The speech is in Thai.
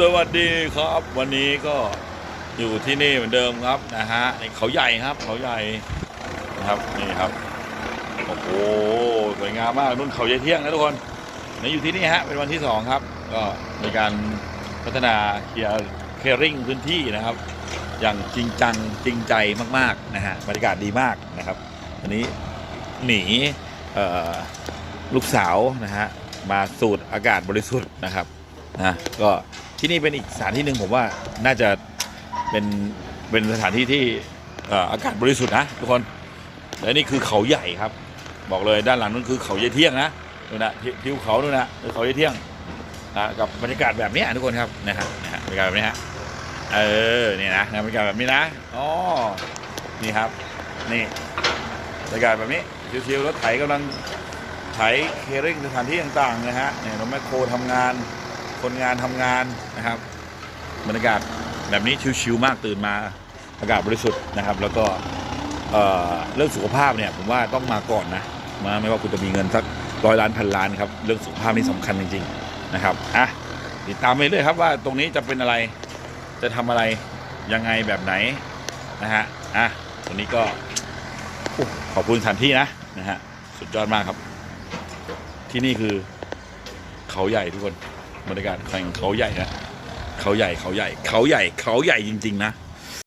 สวัสดีครับวันนี้ก็อยู่ที่นี่เหมือนเดิมครับนะฮะในเขาใหญ่ครับเขาใหญ่นะครับนี่ครับโอ้โหสวยงามมากนุ่นเขาใหญ่เที่ยงนะทุกคนนี่อยู่ที่นี่ฮะเป็นวันที่สองครับ ก็มีการพัฒนาเคลียร์เคริ่งพื้นที่นะครับ อย่างจริงจังจริงใจมากๆนะฮะบรรยากาศดีมากนะครับวันนี้หนีลูกสาวนะฮะมาสูดอากาศบริสุทธิ์นะครับ นะก็ที่นี่เป็นอีกสถานที่หนึ่งผมว่าน่าจะเป็นเป็นสถานที่ที่อากาศบริสุทธิ์นะทุกคนและนี่คือเขาใหญ่ครับ บอกเลยด้านหลังนั่นคือเขาใหญ่เที่ยงนะนู่นนะทิวเขานู่นนะคือเขาใหญ่เที่ยงนะกับบรรยากาศแบบนี้ทุกคนครับนะฮะบรรยากาศแบบนี้ฮะเออนี่นะบรรยากาศแบบนี้นะอ๋อนี่ครับนี่บรรยากาศแบบนี้ชิวๆรถไถกำลังไถเคริ่งสถานที่ต่างๆนะฮะเนี่ยรถแมคโครทำงาน คนงานทำงานนะครับ บรรยากาศแบบนี้ชิวๆมากตื่นมาอากาศบริสุทธิ์นะครับ แล้วก็เรื่องสุขภาพเนี่ยผมว่าต้องมาก่อนนะมาไม่ว่าคุณจะมีเงินสักร้อยล้านพันล้านครับเรื่องสุขภาพนี่สำคัญจริงๆนะครับอะติดตามไปเรื่อยครับว่าตรงนี้จะเป็นอะไรจะทำอะไรยังไงแบบไหนนะฮะอะตรงนี้ก็ขอบคุณสถานที่นะนะฮะสุดยอดมากครับ ที่นี่คือเขาใหญ่ทุกคน บรรยากาศแข่งเขาใหญ่นะเขาใหญ่เขาใหญ่ เขาใหญ่เขาใหญ่จริง ๆ นะ